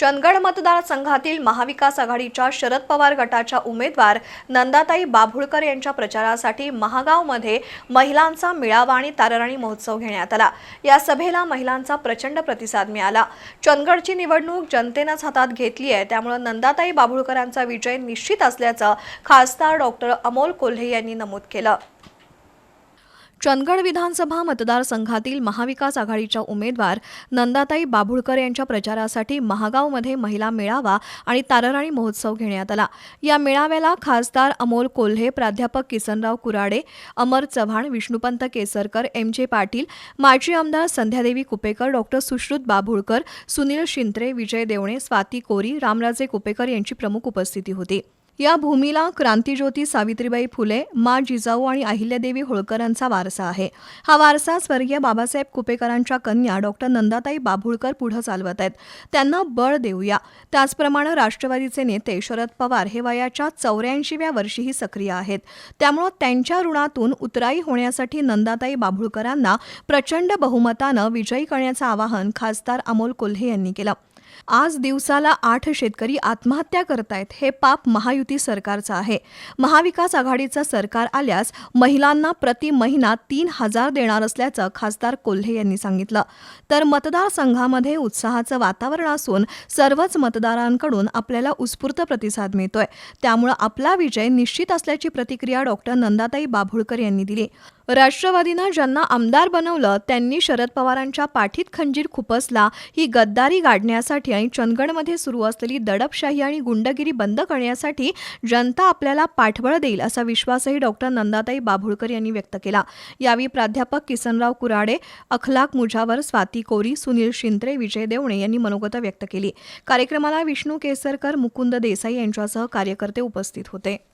चंदगड मतदारसंघातील महाविकास आघाडीच्या शरद पवार गटाच्या उमेदवार नंदाताई बाभुळकर यांच्या प्रचारासाठी महागावमध्ये महिलांचा मेळावा आणि तारराणी महोत्सव घेण्यात आला. या सभेला महिलांचा प्रचंड प्रतिसाद मिळाला. चंदगडची निवडणूक जनतेनंच हातात घेतली आहे. त्यामुळे नंदाताई बाभुळकरांचा विजय निश्चित असल्याचं खासदार डॉक्टर अमोल कोल्हे यांनी नमूद केलं. चंदगड विधानसभा मतदारसंघातील महाविकास आघाडीच्या उमेदवार नंदाताई बाभुळकर यांच्या प्रचारासाठी महागावमध्ये महिला मेळावा आणि तारराणी महोत्सव घेण्यात आला. या मेळाव्याला खासदार अमोल कोल्हे प्राध्यापक किसनराव कुराडे अमर चव्हाण विष्णुपंत केसरकर एम जे पाटील माजी आमदार संध्यादेवी कुपेकर डॉक्टर सुश्रुत बाभुळकर सुनील शिंत्रे विजय देवणे स्वाती कोरी रामराजे कुपेकर यांची प्रमुख उपस्थिती होती. या भूमीला क्रांतीज्योती सावित्रीबाई फुले मा जिजाऊ आणि अहिल्यादेवी होळकरांचा वारसा आहे. हा वारसा स्वर्गीय बाबासाहेब कुपेकरांच्या कन्या डॉक्टर नंदाताई बाभुळकर पुढे चालवत आहेत. त्यांना बळ देऊया. त्याचप्रमाणे राष्ट्रवादीचे नेते शरद पवार हे वयाच्या चौऱ्याऐंशीव्या वर्षीही सक्रिय आहेत. त्यामुळं त्यांच्या ऋणातून उतराई होण्यासाठी नंदाताई बाभुळकरांना प्रचंड बहुमतानं विजयी करण्याचं आवाहन खासदार अमोल कोल्हे यांनी केलं. आज दिवसाला आठ शेतकरी आत्महत्या करतायत हे पाप महायुती सरकारचं आहे. महाविकास आघाडीचं सरकार आल्यास महिलांना प्रति महिना तीन हजार देणार असल्याचं खासदार कोल्हे यांनी सांगितलं. तर मतदारसंघामध्ये उत्साहाचं वातावरण असून सर्वच मतदारांकडून आपल्याला उत्स्फूर्त प्रतिसाद मिळतोय. त्यामुळं आपला विजय निश्चित असल्याची प्रतिक्रिया डॉक्टर नंदाताई बाभुळकर यांनी दिली. राष्ट्रवादीनं ज्यांना आमदार बनवलं त्यांनी शरद पवारांच्या पाठीत खंजीर खुपसला ही गद्दारी गाडण्यासाठी आणि चंदगडमध्ये सुरू असलेली दडपशाही आणि गुंडगिरी बंद करण्यासाठी जनता आपल्याला पाठबळ देईल असा विश्वासही डॉक्टर नंदाताई बाभुळकर यांनी व्यक्त केला. यावेळी प्राध्यापक किसनराव कुराडे अखलाक मुजावर स्वाती कोरी सुनील शिंत्रे विजय देवणे यांनी मनोगत व्यक्त केली. कार्यक्रमाला विष्णू केसरकर मुकुंद देसाई यांच्यासह कार्यकर्ते उपस्थित होते.